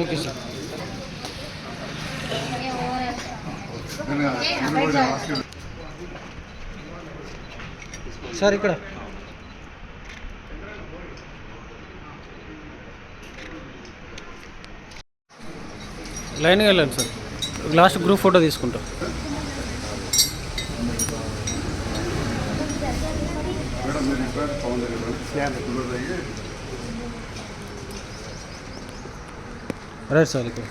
Okay sir. Sir ఇక్కడ. లైన్గా వెళ్ళండి సార్. లాస్ట్ గ్రూప్ ఫోటో తీసుకుంటాం. మేడం మీరు ఇక్కడ పవన్ దగ్గర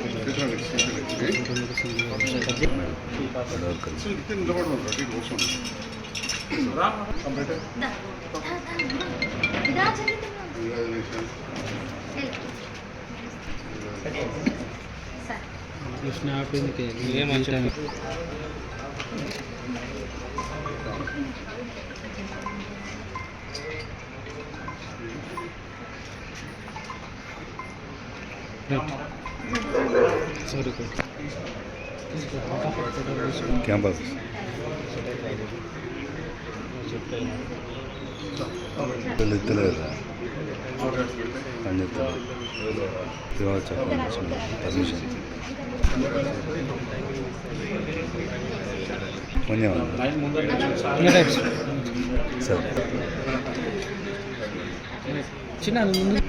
కుదరదు అయ్యి క్యాంపస్ తెలియదు అని చెప్తారు పర్మిషన్ రైట్ సార్ చిన్న ముందు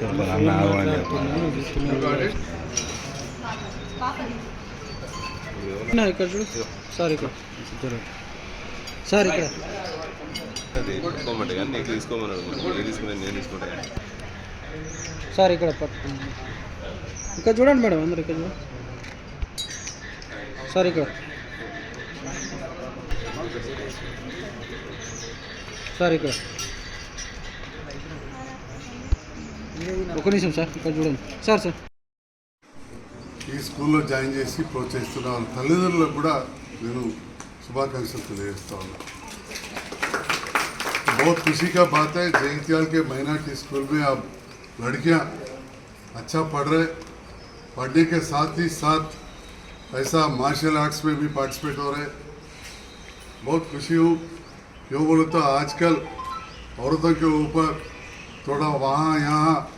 చెప్పాలి అన్న ఆగు అని చెప్పాలి నా ఇక్కడ చూడు సార్ ఇక్కడ. సార్ ఇక్కడ. తీసుకోమంటే కానీ నీకు తీసుకోమని అనుకుంటున్నాను నేను తీసుకునే నేను తీసుకుంటా కానీ సార్ ఇక్కడ పట్టుకోండి ఇక్కడ చూడండి మేడం అందరు ఇక్కడ చూడండి సార్ ఇక్కడ సార్ ఇక్కడ ఒక నిమిషం సార్ ఇక్కడ చూడండి సార్ సార్ ఈ స్కూల్లో జాయిన్ చేసి ప్రోత్సహిస్తున్న వాళ్ళ తల్లిదండ్రులకు కూడా నేను శుభాకాంక్షలు తెలియజేస్తా ఉన్నా बहुत खुशी का बात है जयंतियाल के माइनॉरिटी स्कूल में अब लड़कियाँ अच्छा पढ़ रहे, पढ़ने के साथ ही साथ ऐसा मार्शल आर्ट्स में भी पार्टिसिपेट हो रहे। बहुत खुशी हूँ। क्यों बोलो तो आजकल औरतों के ऊपर थोड़ा वहाँ यहाँ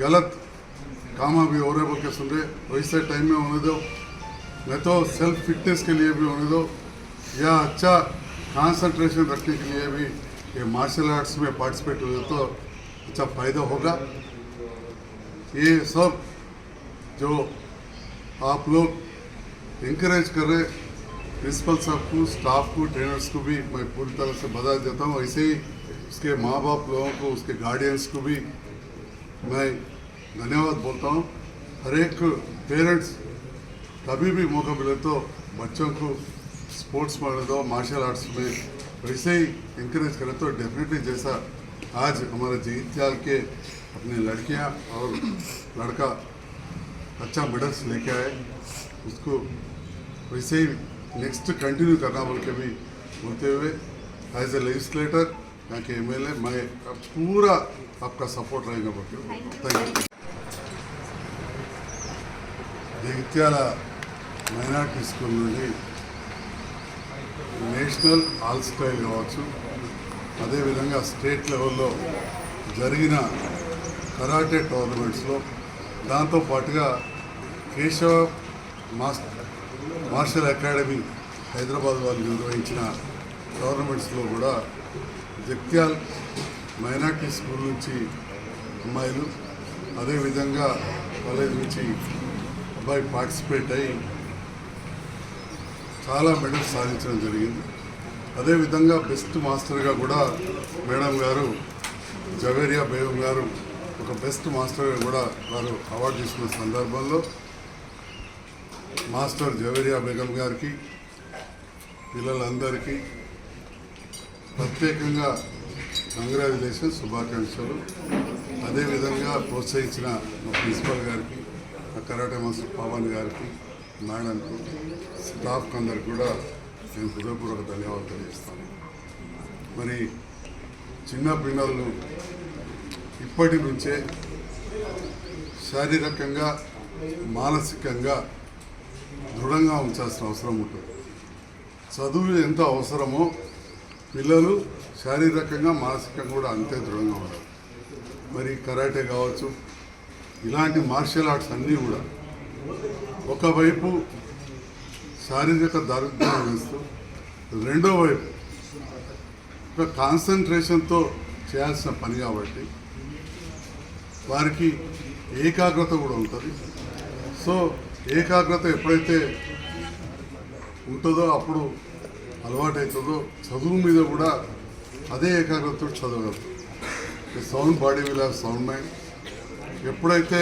गलत कामा भी हो रहे, बोल के सुन रहे। वैसे टाइम में होने दो। नहीं तो सेल्फ फिटनेस के लिए भी होने दो। या अच्छा कंसंट्रेशन रखने के लिए भी ये मार्शल आर्ट्स में पार्टिसिपेट हुए तो अच्छा फ़ायदा होगा। ये सब जो आप लोग इंकरेज कर रहे प्रिंसिपल साहब को स्टाफ को ट्रेनर्स को भी मैं पूरी तरह से बधाई देता हूँ। ऐसे ही उसके माँ बाप लोगों को, उसके गार्डियंस को भी मैं धन्यवाद बोलता हूँ। हर एक पेरेंट्स कभी भी मौका मिले तो बच्चों को स्पोर्ट्स में दो मार्शल आर्ट्स में। वैसे ही इंकरेज करें तो डेफिनेटली जैसा आज हमारे जीतयाल के अपनी लड़कियां और लड़का अच्छा मेडल्स लेके आए उसको वैसे ही नेक्स्ट कंटिन्यू करना बोल के भी बोलते हुए एज ए लेजिस्लेटर यहाँ के एम मैं अब पूरा आपका सपोर्ट रहेगा बोल के thank you Jagtial minority school నుండి నేషనల్ ఆల్ స్టైల్ కావచ్చు అదేవిధంగా స్టేట్ లెవెల్లో జరిగిన కరాటే టోర్నమెంట్స్లో దాంతో పాటుగా Keshava mass martial academy Hyderabad వాళ్ళు నిర్వహించిన టోర్నమెంట్స్లో కూడా జగ్త్యాల్ మైనార్టీ స్కూల్ నుంచి అమ్మాయిలు అదేవిధంగా కాలేజ్ నుంచి అబ్బాయి పార్టిసిపేట్ అయ్యి చాలా మెడల్స్ సాధించడం జరిగింది. అదేవిధంగా బెస్ట్ మాస్టర్గా కూడా మేడం గారు జవేరియా బేగం గారు ఒక బెస్ట్ మాస్టర్గా కూడా వారు అవార్డు తీసుకున్న సందర్భంలో మాస్టర్ జవేరియా బేగం గారికి పిల్లలందరికీ ప్రత్యేకంగా కంగ్రాచులేషన్స్ శుభాకాంక్షలు. అదేవిధంగా ప్రోత్సహించిన మా ప్రిన్సిపల్ గారికి మా కరాటే మాస్టర్ పవన్ గారికి మేడంకు స్టాఫ్ అందరికి కూడా నేను హృదయపూర్వక ధన్యవాదాలు తెలియజేస్తాను. మరి చిన్న పిల్లలను ఇప్పటి నుంచే శారీరకంగా మానసికంగా దృఢంగా ఉంచాల్సిన అవసరం ఉంటుంది. చదువు ఎంత అవసరమో పిల్లలు శారీరకంగా మానసికంగా కూడా అంతే దృఢంగా ఉండాలి. మరి కరాటే కావచ్చు ఇలాంటి మార్షల్ ఆర్ట్స్ అన్నీ కూడా ఒకవైపు శారీరక దారిద్ర్యం వేస్తూ రెండో వైపు ఒక కాన్సన్ట్రేషన్తో చేయాల్సిన పని కాబట్టి వారికి ఏకాగ్రత కూడా ఉంటుంది. సో ఏకాగ్రత ఎప్పుడైతే ఉంటుందో అప్పుడు అలవాటవుతుందో చదువు మీద కూడా అదే ఏకాగ్రతతో చదవగలరు sound body will have sound mind ఎప్పుడైతే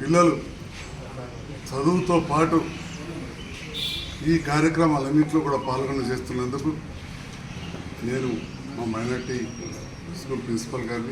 పిల్లలు చదువుతో పాటు ఈ కార్యక్రమాలన్నింటిలో కూడా పాల్గొన చేస్తున్నందుకు నేను మా మైనార్టీ స్కూల్ ప్రిన్సిపల్ గారిని